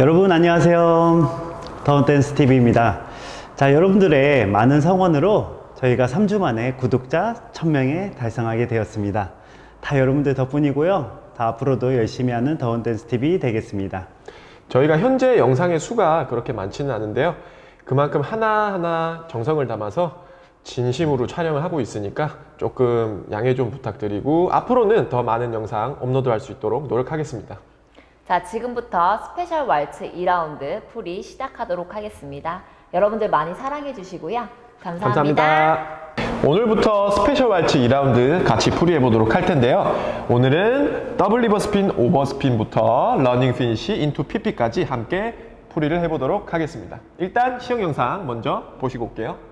여러분 안녕하세요. 더운댄스 TV입니다. 자, 여러분들의 많은 성원으로 저희가 3주 만에 구독자 1000명에 달성하게 되었습니다. 다 여러분들 덕분이고요. 다 앞으로도 열심히 하는 더운댄스 TV 되겠습니다. 저희가 현재 영상의 수가 그렇게 많지는 않은데요. 그만큼 하나하나 정성을 담아서 진심으로 촬영을 하고 있으니까 조금 양해 좀 부탁드리고 앞으로는 더 많은 영상 업로드할 수 있도록 노력하겠습니다. 자, 지금부터 스페셜 왈츠 2라운드 풀이 시작하도록 하겠습니다. 여러분들 많이 사랑해 주시고요. 감사합니다. 감사합니다. 오늘부터 스페셜 왈츠 2라운드 같이 풀이해 보도록 할 텐데요. 오늘은 더블 리버 스핀, 오버 스핀부터 러닝 피니시, 인투 PP까지 함께 풀이를 해 보도록 하겠습니다. 일단 시험 영상 먼저 보시고 올게요.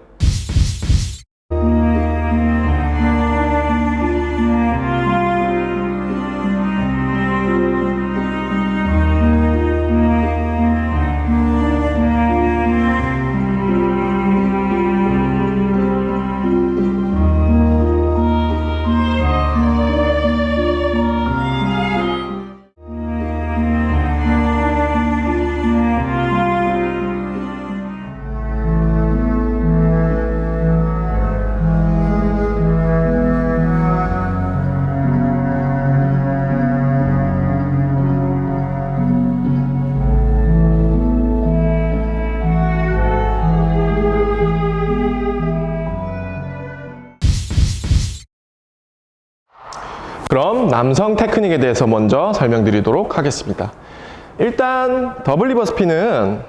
남성 테크닉에 대해서 먼저 설명드리도록 하겠습니다. 일단 더블 리버 스피는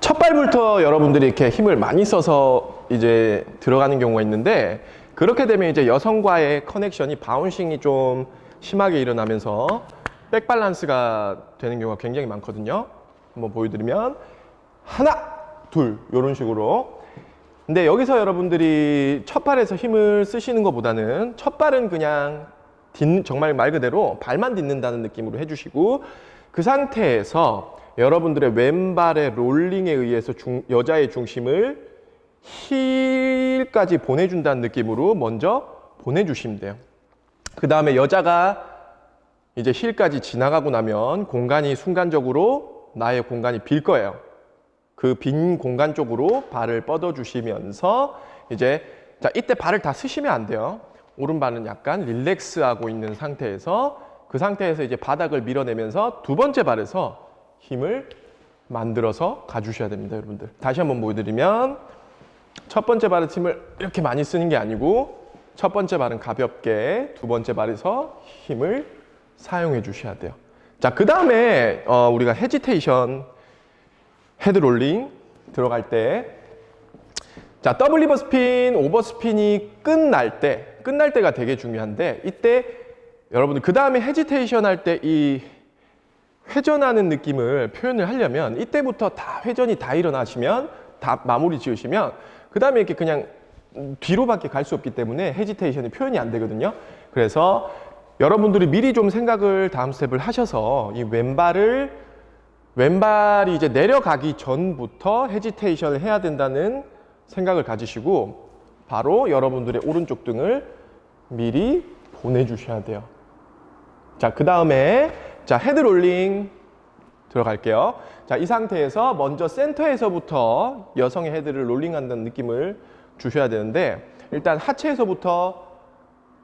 첫 발부터 여러분들이 이렇게 힘을 많이 써서 이제 들어가는 경우가 있는데 그렇게 되면 이제 여성과의 커넥션이 바운싱이 좀 심하게 일어나면서 백 밸런스가 되는 경우가 굉장히 많거든요. 한번 보여드리면 하나, 둘 이런 식으로 근데 여기서 여러분들이 첫 발에서 힘을 쓰시는 것보다는 첫 발은 그냥 딛, 정말 말 그대로 발만 딛는다는 느낌으로 해주시고 그 상태에서 여러분들의 왼발의 롤링에 의해서 중- 여자의 중심을 힐까지 보내준다는 느낌으로 먼저 보내주시면 돼요. 그 다음에 여자가 이제 힐까지 지나가고 나면 공간이 순간적으로 나의 공간이 빌 거예요. 그 빈 공간 쪽으로 발을 뻗어 주시면서 이제 자 이때 발을 다 쓰시면 안 돼요. 오른발은 약간 릴렉스하고 있는 상태에서 그 상태에서 이제 바닥을 밀어내면서 두 번째 발에서 힘을 만들어서 가주셔야 됩니다, 여러분들. 다시 한번 보여드리면 첫 번째 발에 힘을 이렇게 많이 쓰는 게 아니고 첫 번째 발은 가볍게 두 번째 발에서 힘을 사용해 주셔야 돼요. 자, 그 다음에 어, 우리가 헤지테이션 헤드 롤링 들어갈 때 자, 더블 리버 스핀, 오버 스핀이 끝날 때, 끝날 때가 되게 중요한데 이때 여러분들 그 다음에 헤지테이션 할 때 이 회전하는 느낌을 표현을 하려면 이때부터 다 회전이 다 일어나시면 다 마무리 지으시면 그 다음에 이렇게 그냥 뒤로밖에 갈 수 없기 때문에 헤지테이션이 표현이 안 되거든요. 그래서 여러분들이 미리 좀 생각을 다음 스텝을 하셔서 이 왼발을 왼발이 이제 내려가기 전부터 헤지테이션을 해야 된다는 생각을 가지시고 바로 여러분들의 오른쪽 등을 미리 보내주셔야 돼요. 자, 그 다음에 자 헤드 롤링 들어갈게요. 자, 이 상태에서 먼저 센터에서부터 여성의 헤드를 롤링한다는 느낌을 주셔야 되는데 일단 하체에서부터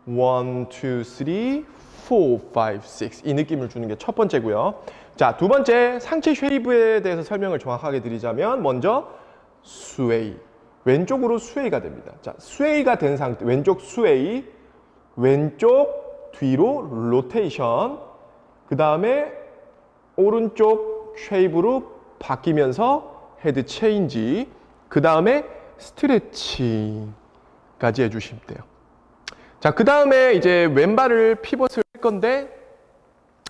1, 2, 3, 4, 5, 6. 이 느낌을 주는 게 첫 번째고요. 자, 두 번째 상체 쉐이브에 대해서 설명을 정확하게 드리자면 먼저 스웨이. 왼쪽으로 스웨이가 됩니다. 자, 스웨이가 된 상태, 왼쪽 스웨이, 왼쪽 뒤로 로테이션, 그 다음에 오른쪽 쉐이브로 바뀌면서 헤드 체인지, 그 다음에 스트레칭까지 해주시면 돼요. 자, 그 다음에 이제 왼발을 피벗을 할 건데,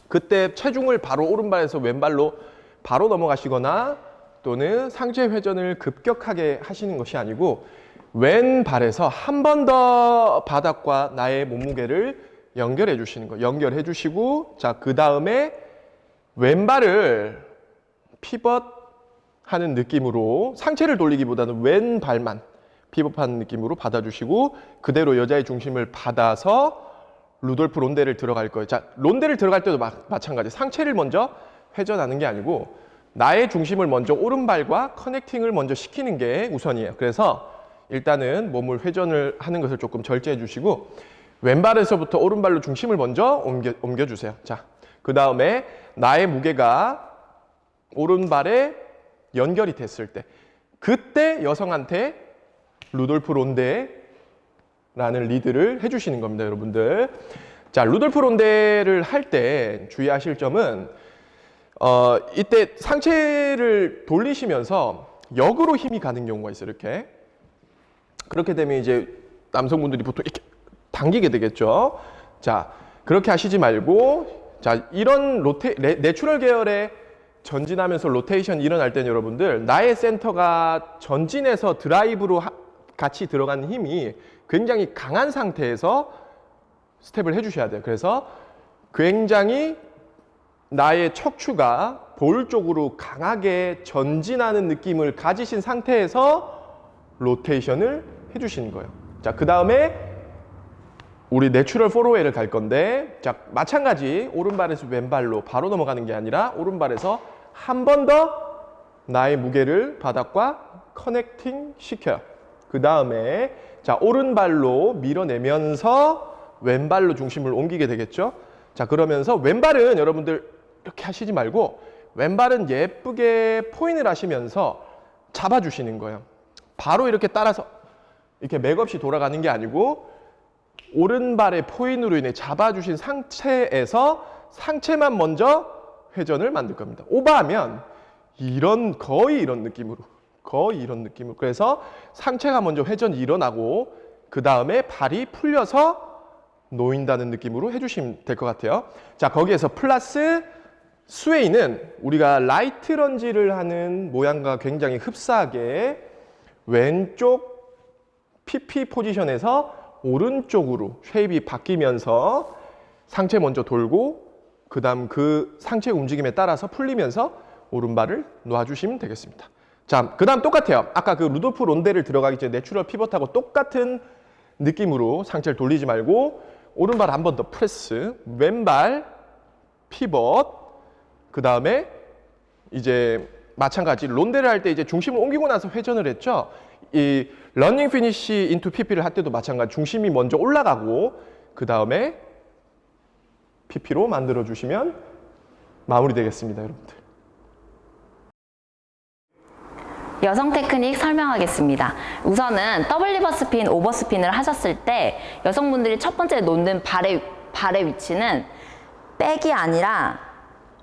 그때 체중을 바로 오른발에서 왼발로 바로 넘어가시거나 또는 상체 회전을 급격하게 하시는 것이 아니고 왼발에서 한 번 더 바닥과 나의 몸무게를 연결해 주시는 거 연결해 주시고 자 그 다음에 왼발을 피벗 하는 느낌으로 상체를 돌리기보다는 왼발만 피벗하는 느낌으로 받아주시고 그대로 여자의 중심을 받아서 루돌프 론데를 들어갈 거예요. 자, 론데를 들어갈 때도 마, 마찬가지. 상체를 먼저 회전하는 게 아니고 나의 중심을 먼저 오른발과 커넥팅을 먼저 시키는 게 우선이에요. 그래서 일단은 몸을 회전을 하는 것을 조금 절제해 주시고 왼발에서부터 오른발로 중심을 먼저 옮겨, 옮겨주세요. 자, 그 다음에 나의 무게가 오른발에 연결이 됐을 때 그때 여성한테 루돌프 론데라는 리드를 해주시는 겁니다, 여러분들. 자, 루돌프 론데를 할 때 주의하실 점은 어, 이때 상체를 돌리시면서 역으로 힘이 가는 경우가 있어요, 이렇게. 그렇게 되면 이제 남성분들이 보통 이렇게 당기게 되겠죠. 자, 그렇게 하시지 말고, 자, 이런 로테, 레, 내추럴 계열의 전진하면서 로테이션 일어날 때는 여러분들, 나의 센터가 전진해서 드라이브로 하- 같이 들어가는 힘이 굉장히 강한 상태에서 스텝을 해주셔야 돼요. 그래서 굉장히 나의 척추가 볼 쪽으로 강하게 전진하는 느낌을 가지신 상태에서 로테이션을 해주시는 거예요. 자, 그 다음에 우리 내추럴 포로웨이를 갈 건데, 자, 마찬가지 오른발에서 왼발로 바로 넘어가는 게 아니라 오른발에서 한 번 더 나의 무게를 바닥과 커넥팅 시켜요. 그 다음에 자, 오른발로 밀어내면서 왼발로 중심을 옮기게 되겠죠. 자, 그러면서 왼발은 여러분들 이렇게 하시지 말고 왼발은 예쁘게 포인을 하시면서 잡아주시는 거예요. 바로 이렇게 따라서 이렇게 맥없이 돌아가는 게 아니고 오른발의 포인으로 인해 잡아주신 상체에서 상체만 먼저 회전을 만들 겁니다. 오버하면 이런 거의 이런 느낌으로 거의 이런 느낌으로 그래서 상체가 먼저 회전이 일어나고 그 다음에 발이 풀려서 놓인다는 느낌으로 해주시면 될 것 같아요. 자 거기에서 플러스 스웨이는 우리가 라이트 런지를 하는 모양과 굉장히 흡사하게 왼쪽 PP 포지션에서 오른쪽으로 쉐입이 바뀌면서 상체 먼저 돌고 그 다음 그 상체 움직임에 따라서 풀리면서 오른발을 놓아주시면 되겠습니다. 자, 그 다음 똑같아요. 아까 그 루돌프 론데를 들어가기 전에 내추럴 피벗하고 똑같은 느낌으로 상체를 돌리지 말고 오른발 한 번 더 프레스, 왼발 피벗, 그 다음에 이제 마찬가지 론데를 할 때 이제 중심을 옮기고 나서 회전을 했죠. 이 러닝 피니시 인투 PP를 할 때도 마찬가지 중심이 먼저 올라가고 그 다음에 PP로 만들어 주시면 마무리 되겠습니다, 여러분들. 여성 테크닉 설명하겠습니다. 우선은 더블 리버 스핀, 오버 스핀을 하셨을 때 여성분들이 첫 번째 놓는 발의, 발의 위치는 백이 아니라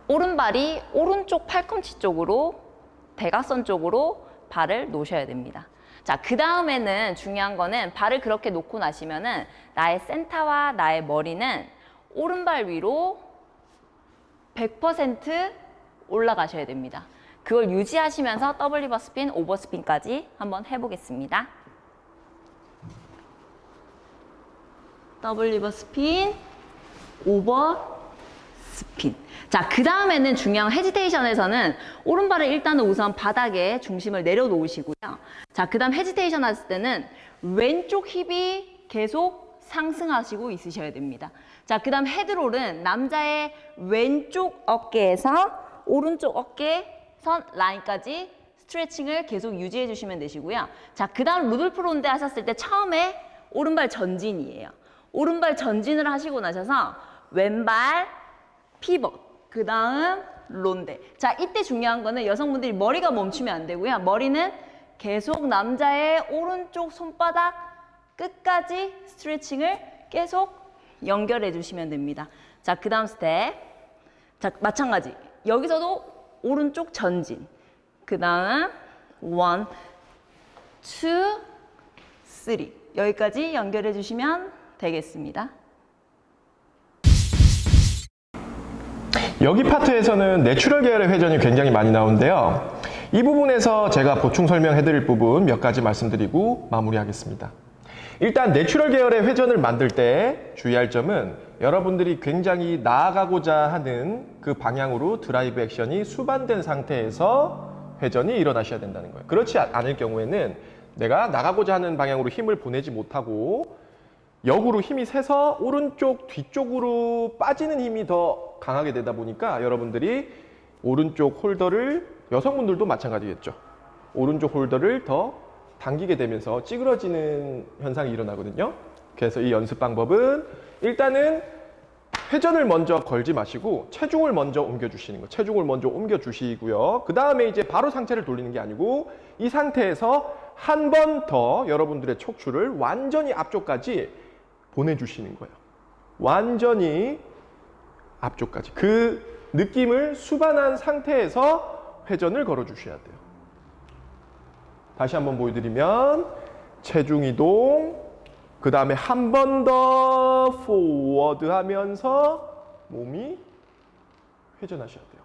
오른발이 오른쪽 팔꿈치 쪽으로 대각선 쪽으로 발을 놓으셔야 됩니다. 자, 그 다음에는 중요한 거는 발을 그렇게 놓고 나시면은 나의 센터와 나의 머리는 오른발 위로 100% 올라가셔야 됩니다. 그걸 유지하시면서 더블 리버 스핀, 오버 스핀까지 한번 해보겠습니다. 더블 리버 스핀, 오버 스핀. 자, 그 다음에는 중요한 헤지테이션에서는 오른발을 일단은 우선 바닥에 중심을 내려놓으시고요. 자, 그 다음 헤지테이션 하실 때는 왼쪽 힙이 계속 상승하시고 있으셔야 됩니다. 자, 그 다음 헤드롤은 남자의 왼쪽 어깨에서 오른쪽 어깨 선 라인까지 스트레칭을 계속 유지해 주시면 되시고요. 자, 그 다음 루돌프 론데 하셨을 때 처음에 오른발 전진이에요. 오른발 전진을 하시고 나셔서 왼발 피벗, 그 다음 론데. 자, 이때 중요한 거는 여성분들이 머리가 멈추면 안 되고요. 머리는 계속 남자의 오른쪽 손바닥 끝까지 스트레칭을 계속 연결해 주시면 됩니다. 자, 그 다음 스텝. 자, 마찬가지. 여기서도 오른쪽 전진. 그 다음, 원, 투, 쓰리. 여기까지 연결해 주시면 되겠습니다. 여기 파트에서는 내추럴 계열의 회전이 굉장히 많이 나오는데요. 이 부분에서 제가 보충 설명해 드릴 부분 몇 가지 말씀드리고 마무리하겠습니다. 일단 내추럴 계열의 회전을 만들 때 주의할 점은 여러분들이 굉장히 나아가고자 하는 그 방향으로 드라이브 액션이 수반된 상태에서 회전이 일어나셔야 된다는 거예요. 그렇지 않을 경우에는 내가 나가고자 하는 방향으로 힘을 보내지 못하고 역으로 힘이 세서 오른쪽 뒤쪽으로 빠지는 힘이 더 강하게 되다 보니까 여러분들이 오른쪽 홀더를 여성분들도 마찬가지겠죠. 오른쪽 홀더를 더 당기게 되면서 찌그러지는 현상이 일어나거든요. 그래서 이 연습 방법은 일단은 회전을 먼저 걸지 마시고 체중을 먼저 옮겨 주시는 거. 체중을 먼저 옮겨 주시고요. 그 다음에 이제 바로 상체를 돌리는 게 아니고 이 상태에서 한 번 더 여러분들의 척추를 완전히 앞쪽까지 보내주시는 거예요. 완전히 앞쪽까지. 그 느낌을 수반한 상태에서 회전을 걸어 주셔야 돼요. 다시 한번 보여드리면 체중 이동, 그 다음에 한 번 더 포워드 하면서 몸이 회전하셔야 돼요.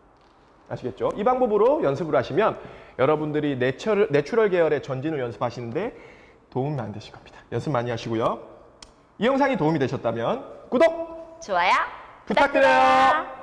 아시겠죠? 이 방법으로 연습을 하시면 여러분들이 내추럴, 내추럴 계열의 전진을 연습하시는데 도움이 많이 되실 겁니다. 연습 많이 하시고요. 이 영상이 도움이 되셨다면 구독 좋아요 부탁드려요.